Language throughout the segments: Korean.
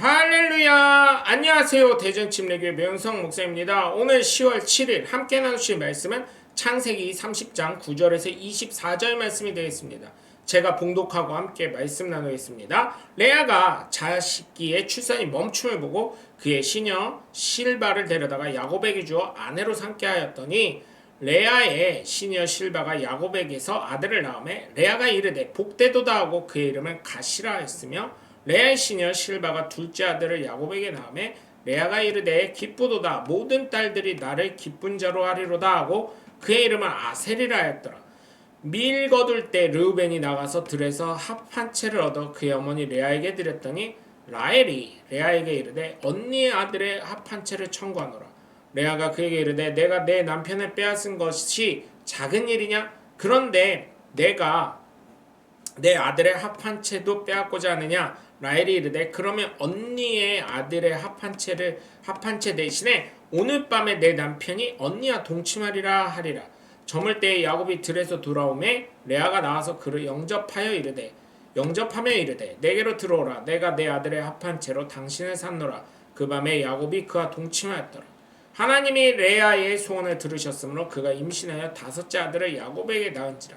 할렐루야! 안녕하세요. 대전 침례교회 명성 목사입니다. 오늘 10월 7일 함께 나누실 말씀은 창세기 30장 9절에서 24절 말씀이 되겠습니다. 제가 봉독하고 함께 말씀 나누겠습니다. 레아가 자식기의 출산이 멈춤을 보고 그의 시녀 실바를 데려다가 야곱에게 주어 아내로 삼게 하였더니 레아의 시녀 실바가 야곱에게서 아들을 낳음에 레아가 이르되 복되도다 하고 그의 이름을 가시라 했으며 레아의 시녀 실바가 둘째 아들을 야곱에게 낳음에 레아가 이르되 기쁘도다. 모든 딸들이 나를 기쁜 자로 하리로다 하고 그의 이름을 아셀이라 하였더라. 밀 거둘 때 르우벤이 나가서 들에서 합 한 채를 얻어 그의 어머니 레아에게 드렸더니 라헬이 레아에게 이르되 언니의 아들의 합 한 채를 청구하노라. 레아가 그에게 이르되 내가 내 남편을 빼앗은 것이 작은 일이냐? 그런데 내가 내 아들의 합 한 채도 빼앗고자 하느냐 라헬이 이르되 그러면 언니의 아들의 합한 채를 합한 채 대신에 오늘 밤에 내 남편이 언니와 동침하리라 하리라. 저물 때에 야곱이 들에서 돌아오매 레아가 나와서 그를 영접하여 이르되 영접하며 이르되 내게로 들어오라. 내가 내 아들의 합한 채로 당신을 샀노라. 그 밤에 야곱이 그와 동침하였더라. 하나님이 레아의 소원을 들으셨으므로 그가 임신하여 다섯째 아들을 야곱에게 낳은지라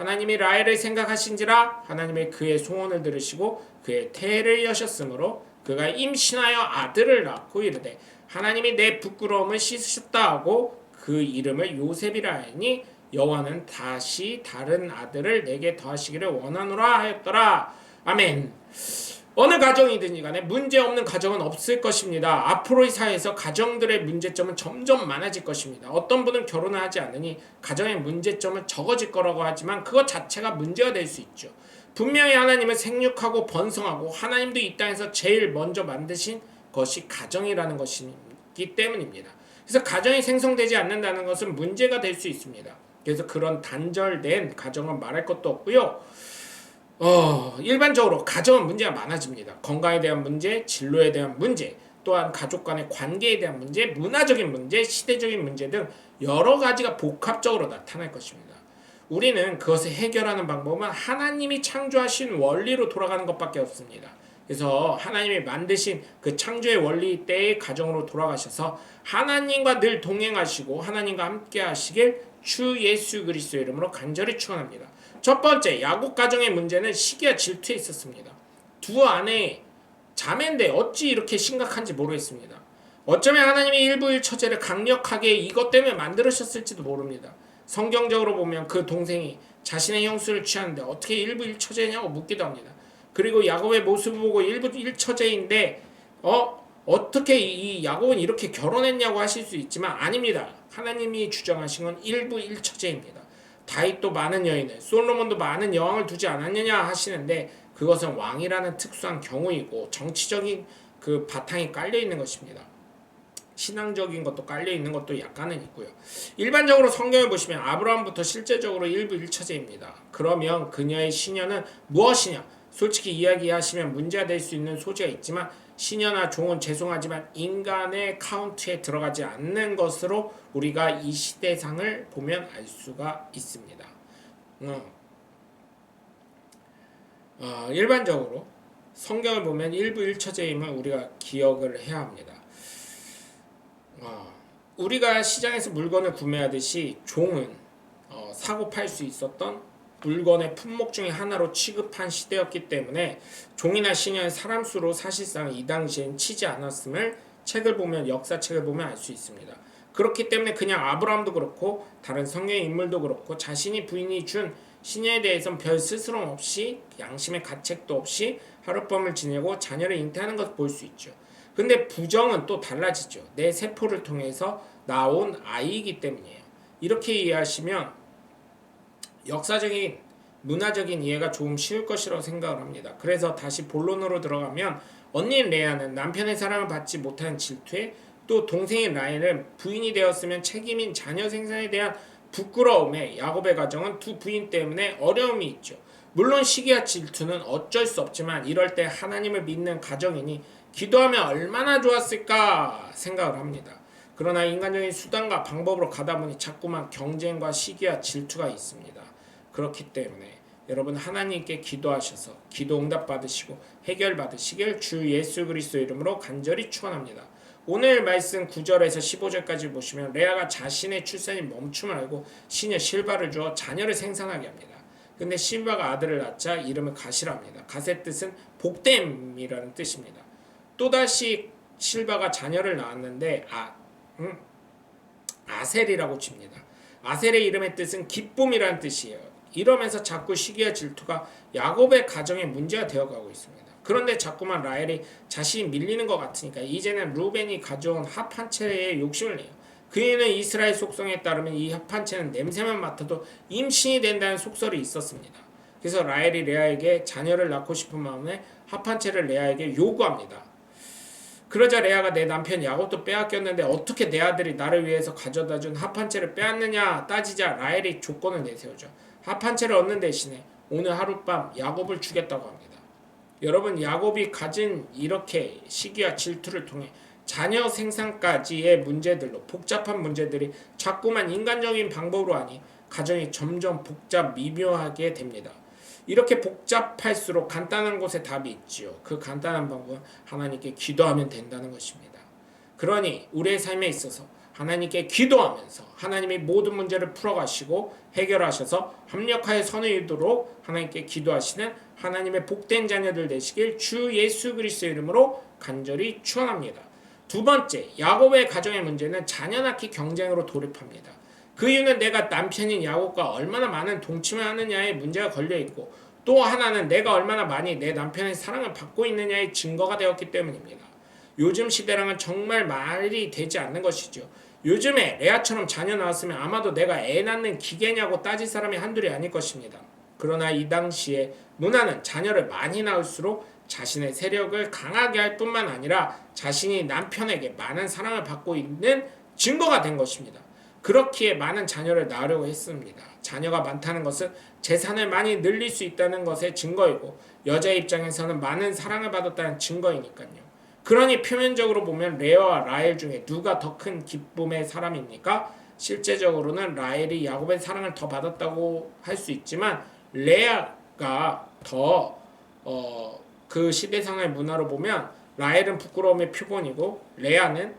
하나님이 라헬을 생각하신지라 하나님의 그의 소원을 들으시고 그의 태를 여셨으므로 그가 임신하여 아들을 낳고 이르되 하나님이 내 부끄러움을 씻으셨다 하고 그 이름을 요셉이라 하니 여호와는 다시 다른 아들을 내게 더하시기를 원하노라 하였더라. 아멘 어느 가정이든지 간에 문제 없는 가정은 없을 것입니다. 앞으로의 사회에서 가정들의 문제점은 점점 많아질 것입니다. 어떤 분은 결혼을 하지 않으니 가정의 문제점은 적어질 거라고 하지만 그것 자체가 문제가 될 수 있죠. 분명히 하나님은 생육하고 번성하고 하나님도 이 땅에서 제일 먼저 만드신 것이 가정이라는 것이기 때문입니다. 그래서 가정이 생성되지 않는다는 것은 문제가 될 수 있습니다. 그래서 그런 단절된 가정은 말할 것도 없고요. 어, 일반적으로 가정은 문제가 많아집니다. 건강에 대한 문제, 진로에 대한 문제, 또한 가족 간의 관계에 대한 문제, 문화적인 문제, 시대적인 문제 등 여러 가지가 복합적으로 나타날 것입니다. 우리는 그것을 해결하는 방법은 하나님이 창조하신 원리로 돌아가는 것밖에 없습니다. 그래서 하나님이 만드신 그 창조의 원리 때의 가정으로 돌아가셔서 하나님과 늘 동행하시고 하나님과 함께 하시길 주 예수 그리스도의 이름으로 간절히 축원합니다. 첫 번째 야곱 가정의 문제는 시기와 질투에 있었습니다. 두 아내 자매인데 어찌 이렇게 심각한지 모르겠습니다. 어쩌면 하나님이 일부일처제를 강력하게 이것 때문에 만들으셨을지도 모릅니다. 성경적으로 보면 그 동생이 자신의 형수를 취하는데 어떻게 일부일처제냐고 묻기도 합니다. 그리고 야곱의 모습을 보고 일부일처제인데 어 어떻게 이 야곱은 이렇게 결혼했냐고 하실 수 있지만 아닙니다. 하나님이 주장하신 건 일부일처제입니다. 다윗도 많은 여인을 솔로몬도 많은 여왕을 두지 않았느냐 하시는데 그것은 왕이라는 특수한 경우이고 정치적인 그 바탕이 깔려 있는 것입니다. 신앙적인 것도 깔려 있는 것도 약간은 있고요. 일반적으로 성경을 보시면 아브라함부터 실제적으로 일부 일처제입니다. 그러면 그녀의 시녀는 무엇이냐? 솔직히 이야기하시면 문제가 될 수 있는 소지가 있지만 시녀나 종은 죄송하지만 인간의 카운트에 들어가지 않는 것으로 우리가 이 시대상을 보면 알 수가 있습니다. 어. 어, 일반적으로 성경을 보면 일부 일처제임을 우리가 기억을 해야 합니다. 어, 우리가 시장에서 물건을 구매하듯이 종은 어, 사고 팔 수 있었던 물건의 품목 중에 하나로 취급한 시대였기 때문에 종이나 시녀의 사람 수로 사실상 이 당시엔 치지 않았음을 책을 보면 역사책을 보면 알 수 있습니다. 그렇기 때문에 그냥 아브라함도 그렇고 다른 성경의 인물도 그렇고 자신이 부인이 준 시녀에 대해선 별 스스럼 없이 양심의 가책도 없이 하룻밤을 지내고 자녀를 잉태하는 것을 볼 수 있죠. 근데 부정은 또 달라지죠. 내 세포를 통해서 나온 아이이기 때문이에요. 이렇게 이해하시면 역사적인 문화적인 이해가 조금 쉬울 것이라고 생각을 합니다. 그래서 다시 본론으로 들어가면 언니 레아는 남편의 사랑을 받지 못하는 질투에 또 동생인 라헬은 부인이 되었으면 책임인 자녀 생산에 대한 부끄러움에 야곱의 가정은 두 부인 때문에 어려움이 있죠. 물론 시기와 질투는 어쩔 수 없지만 이럴 때 하나님을 믿는 가정이니 기도하면 얼마나 좋았을까 생각을 합니다. 그러나 인간적인 수단과 방법으로 가다 보니 자꾸만 경쟁과 시기와 질투가 있습니다. 그렇기 때문에 여러분 하나님께 기도하셔서 기도 응답 받으시고 해결 받으시길 주 예수 그리스도 이름으로 간절히 축원합니다. 오늘 말씀 9절에서 15절까지 보시면 레아가 자신의 출산이 멈춤을 알고 시녀 실바를 주어 자녀를 생산하게 합니다. 근데 실바가 아들을 낳자 이름을 가시랍니다. 가의 뜻은 복됨이라는 뜻입니다. 또다시 실바가 자녀를 낳았는데 아 음, 아셀이라고 칩니다. 아셀의 이름의 뜻은 기쁨이라는 뜻이에요. 이러면서 자꾸 시기와 질투가 야곱의 가정의 문제가 되어가고 있습니다. 그런데 자꾸만 라헬이 자신이 밀리는 것 같으니까 이제는 루벤이 가져온 합한 채에 욕심을 내요. 그이는 이스라엘 속성에 따르면 이 합한 채는 냄새만 맡아도 임신이 된다는 속설이 있었습니다. 그래서 라헬이 레아에게 자녀를 낳고 싶은 마음에 합한 채를 레아에게 요구합니다. 그러자 레아가 내 남편 야곱도 빼앗겼는데 어떻게 내 아들이 나를 위해서 가져다 준 합한 채를 빼앗느냐 따지자 라헬이 조건을 내세우죠. 합한 채를 얻는 대신에 오늘 하룻밤 야곱을 주겠다고 합니다. 여러분 야곱이 가진 이렇게 시기와 질투를 통해 자녀 생산까지의 문제들로 복잡한 문제들이 자꾸만 인간적인 방법으로 하니 가정이 점점 복잡 미묘하게 됩니다. 이렇게 복잡할수록 간단한 곳에 답이 있지요. 그 간단한 방법은 하나님께 기도하면 된다는 것입니다. 그러니 우리의 삶에 있어서 하나님께 기도하면서 하나님이 모든 문제를 풀어가시고 해결하셔서 합력하여 선을 이루도록 하나님께 기도하시는 하나님의 복된 자녀들 되시길 주 예수 그리스도 이름으로 간절히 축원합니다. 두 번째, 야곱의 가정의 문제는 자녀 낳기 경쟁으로 돌입합니다. 그 이유는 내가 남편인 야곱과 얼마나 많은 동침을 하느냐에 문제가 걸려 있고 또 하나는 내가 얼마나 많이 내 남편의 사랑을 받고 있느냐의 증거가 되었기 때문입니다. 요즘 시대랑은 정말 말이 되지 않는 것이죠. 요즘에 레아처럼 자녀 낳았으면 아마도 내가 애 낳는 기계냐고 따질 사람이 한둘이 아닐 것입니다. 그러나 이 당시에 누나는 자녀를 많이 낳을수록 자신의 세력을 강하게 할 뿐만 아니라 자신이 남편에게 많은 사랑을 받고 있는 증거가 된 것입니다. 그렇기에 많은 자녀를 낳으려고 했습니다. 자녀가 많다는 것은 재산을 많이 늘릴 수 있다는 것의 증거이고 여자 입장에서는 많은 사랑을 받았다는 증거이니까요. 그러니 표면적으로 보면 레아와 라헬 중에 누가 더 큰 기쁨의 사람입니까? 실제적으로는 라헬이 야곱의 사랑을 더 받았다고 할 수 있지만 레아가 더 어, 그 시대상의 문화로 보면 라헬은 부끄러움의 표본이고 레아는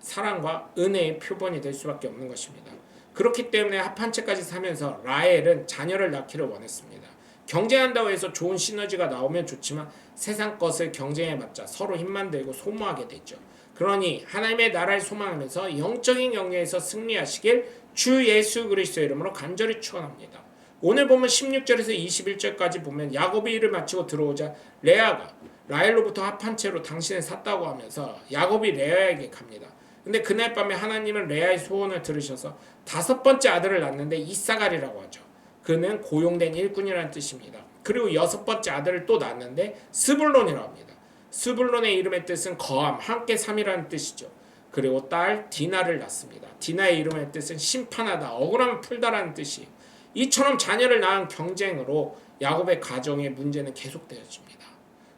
사랑과 은혜의 표본이 될 수밖에 없는 것입니다. 그렇기 때문에 합한 채까지 사면서 라헬은 자녀를 낳기를 원했습니다. 경쟁한다고 해서 좋은 시너지가 나오면 좋지만 세상 것을 경쟁해 봤자 서로 힘만 들고 소모하게 되죠. 그러니 하나님의 나라를 소망하면서 영적인 경쟁에서 승리하시길 주 예수 그리스도 이름으로 간절히 축원합니다. 오늘 보면 16절에서 21절까지 보면 야곱이 일을 마치고 들어오자 레아가 라헬로부터 합한 채로 당신을 샀다고 하면서 야곱이 레아에게 갑니다. 근데 그날 밤에 하나님은 레아의 소원을 들으셔서 다섯 번째 아들을 낳는데 이사갈이라고 하죠. 그는 고용된 일꾼이라는 뜻입니다. 그리고 여섯 번째 아들을 또 낳는데 스불론이라고 합니다. 스불론의 이름의 뜻은 거함, 함께 삼이라는 뜻이죠. 그리고 딸 디나를 낳습니다. 디나의 이름의 뜻은 심판하다, 억울함을 풀다라는 뜻이. 이처럼 자녀를 낳은 경쟁으로 야곱의 가정의 문제는 계속되어집니다.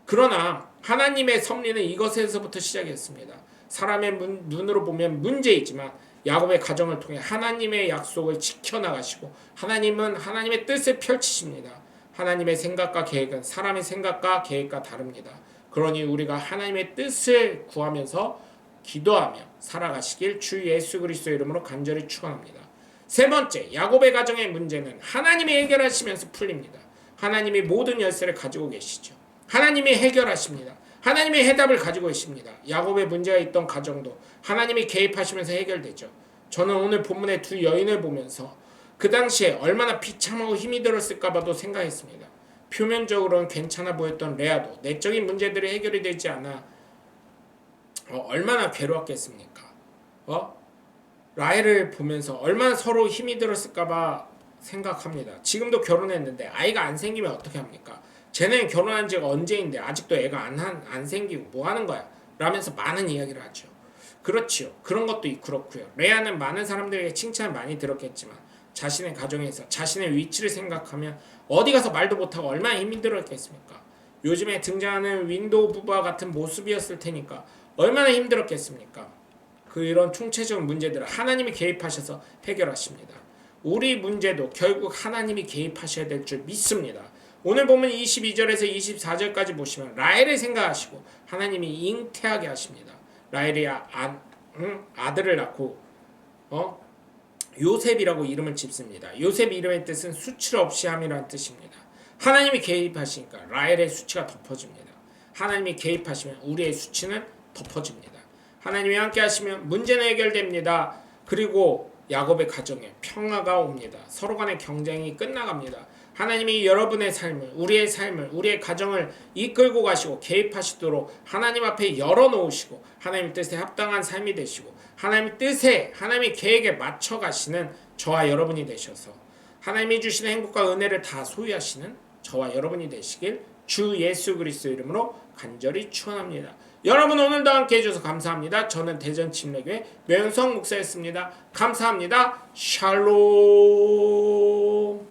그러나 하나님의 섭리는 이것에서부터 시작했습니다. 사람의 문, 눈으로 보면 문제이지만 야곱의 가정을 통해 하나님의 약속을 지켜나가시고 하나님은 하나님의 뜻을 펼치십니다. 하나님의 생각과 계획은 사람의 생각과 계획과 다릅니다. 그러니 우리가 하나님의 뜻을 구하면서 기도하며 살아가시길 주 예수 그리스도 이름으로 간절히 축원합니다. 세 번째, 야곱의 가정의 문제는 하나님이 해결하시면서 풀립니다. 하나님이 모든 열쇠를 가지고 계시죠. 하나님이 해결하십니다. 하나님의 해답을 가지고 계십니다. 야곱의 문제가 있던 가정도 하나님이 개입하시면서 해결되죠. 저는 오늘 본문의 두 여인을 보면서 그 당시에 얼마나 비참하고 힘이 들었을까 봐도 생각했습니다. 표면적으로는 괜찮아 보였던 레아도 내적인 문제들이 해결이 되지 않아 어, 얼마나 괴로웠겠습니까? 어? 라헬을 보면서 얼마나 서로 힘이 들었을까 봐 생각합니다. 지금도 결혼했는데 아이가 안 생기면 어떻게 합니까? 쟤는 결혼한 지가 언제인데 아직도 애가 안, 한, 안 생기고 뭐 하는 거야? 라면서 많은 이야기를 하죠. 그렇지요. 그런 것도 있- 그렇고요. 레아는 많은 사람들에게 칭찬을 많이 들었겠지만 자신의 가정에서 자신의 위치를 생각하면 어디 가서 말도 못하고 얼마나 힘들었겠습니까? 요즘에 등장하는 윈도우 부부와 같은 모습이었을 테니까 얼마나 힘들었겠습니까? 그 이런 총체적인 문제들을 하나님이 개입하셔서 해결하십니다. 우리 문제도 결국 하나님이 개입하셔야 될 줄 믿습니다. 오늘 보면 22절에서 24절까지 보시면 라헬을 생각하시고 하나님이 잉태하게 하십니다. 라헬이 아, 아, 응? 아들을 낳고 어? 요셉이라고 이름을 짓습니다. 요셉 이름의 뜻은 수치를 없이 함이라는 뜻입니다. 하나님이 개입하시니까 라헬의 수치가 덮어집니다. 하나님이 개입하시면 우리의 수치는 덮어집니다. 하나님이 함께 하시면 문제는 해결됩니다. 그리고 야곱의 가정에 평화가 옵니다. 서로 간의 경쟁이 끝나갑니다. 하나님이 여러분의 삶을, 우리의 삶을, 우리의 가정을 이끌고 가시고 개입하시도록 하나님 앞에 열어놓으시고 하나님 뜻에 합당한 삶이 되시고 하나님 뜻에 하나님의 계획에 맞춰 가시는 저와 여러분이 되셔서 하나님이 주시는 행복과 은혜를 다 소유하시는 저와 여러분이 되시길 주 예수 그리스도 이름으로 간절히 축원합니다. 여러분 오늘도 함께 해주셔서 감사합니다. 저는 대전 침례교회 명성 목사였습니다. 감사합니다. 샬롬